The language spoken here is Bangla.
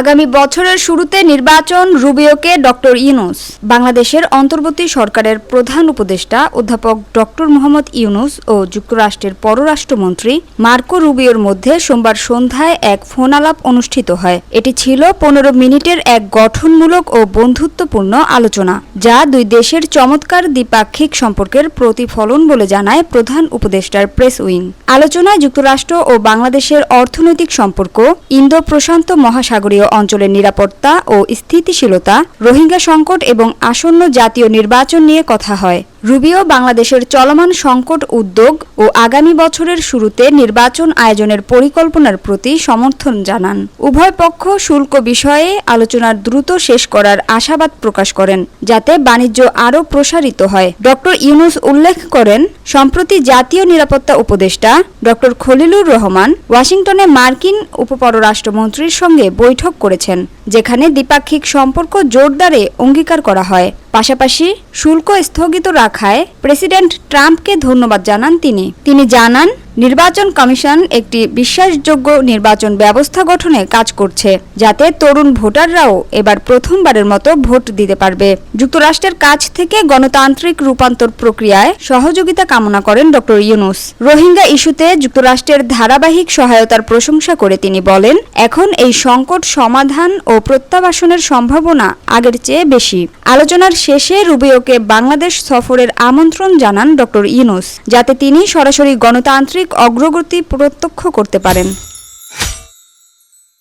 আগামী বছরের শুরুতে নির্বাচন রুবিওকে ডক্টর ইউনুস, বাংলাদেশের অন্তর্বর্তী সরকারের প্রধান উপদেষ্টা অধ্যাপক ডক্টর মোহাম্মদ ইউনুস ও যুক্তরাষ্ট্রের পররাষ্ট্রমন্ত্রী মার্কো রুবিওর মধ্যে সোমবার সন্ধ্যায় এক ফোনালাপ অনুষ্ঠিত হয়। এটি ছিল পনেরো মিনিটের এক গঠনমূলক ও বন্ধুত্বপূর্ণ আলোচনা, যা দুই দেশের চমৎকার দ্বিপাক্ষিক সম্পর্কের প্রতিফলন বলে জানায় প্রধান উপদেষ্টার প্রেস উইং। আলোচনায় যুক্তরাষ্ট্র ও বাংলাদেশের অর্থনৈতিক সম্পর্ক ইন্দো প্রশান্ত মহাসাগরীয় অঞ্চলের নিরাপত্তা ও স্থিতিশীলতা রোহিঙ্গা সংকট এবং আসন্ন জাতীয় নির্বাচন নিয়ে কথা হয়। রুবিও বাংলাদেশের চলমান সংকট উদ্যোগ ও আগামী বছরের শুরুতে নির্বাচন আয়োজনের পরিকল্পনার প্রতি সমর্থন জানান। উভয় পক্ষ শুল্ক বিষয়ে আলোচনার দ্রুত শেষ করার আশাবাদ প্রকাশ করেন, যাতে বাণিজ্য আরও প্রসারিত হয়। ডক্টর ইউনুস উল্লেখ করেন, সম্প্রতি জাতীয় নিরাপত্তা উপদেষ্টা ডক্টর খলিলুর রহমান ওয়াশিংটনে মার্কিন উপপররাষ্ট্রমন্ত্রীর সঙ্গে বৈঠক করেছেন। যেখানে দ্বিপাক্ষিক সম্পর্ক জোরদারে অঙ্গীকার করা হয়। পাশাপাশি শুল্ক স্থগিত রাখায় প্রেসিডেন্ট ট্রাম্পকে ধন্যবাদ জানান তিনি। তিনি জানান নির্বাচন কমিশন একটি বিশ্বাসযোগ্য নির্বাচন ব্যবস্থা গঠনে কাজ করছে, যাতে তরুণ ভোটাররাও এবার প্রথমবারের মতো ভোট দিতে পারবে। যুক্তরাষ্ট্রের কাছ থেকে গণতান্ত্রিক রূপান্তর প্রক্রিয়ায় সহযোগিতা কামনা করেন ডক্টর ইউনুস। রোহিঙ্গা ইস্যুতে যুক্তরাষ্ট্রের ধারাবাহিক সহায়তার প্রশংসা করে তিনি বলেন, এখন এই সংকট সমাধান ও প্রত্যাবাসনের সম্ভাবনা আগের চেয়ে বেশি। আলোচনার শেষে রুবিওকে বাংলাদেশ সফরের আমন্ত্রণ জানান ডক্টর ইউনুস, যাতে তিনি সরাসরি গণতান্ত্রিক অগ্রগতি প্রত্যক্ষ করতে পারেন।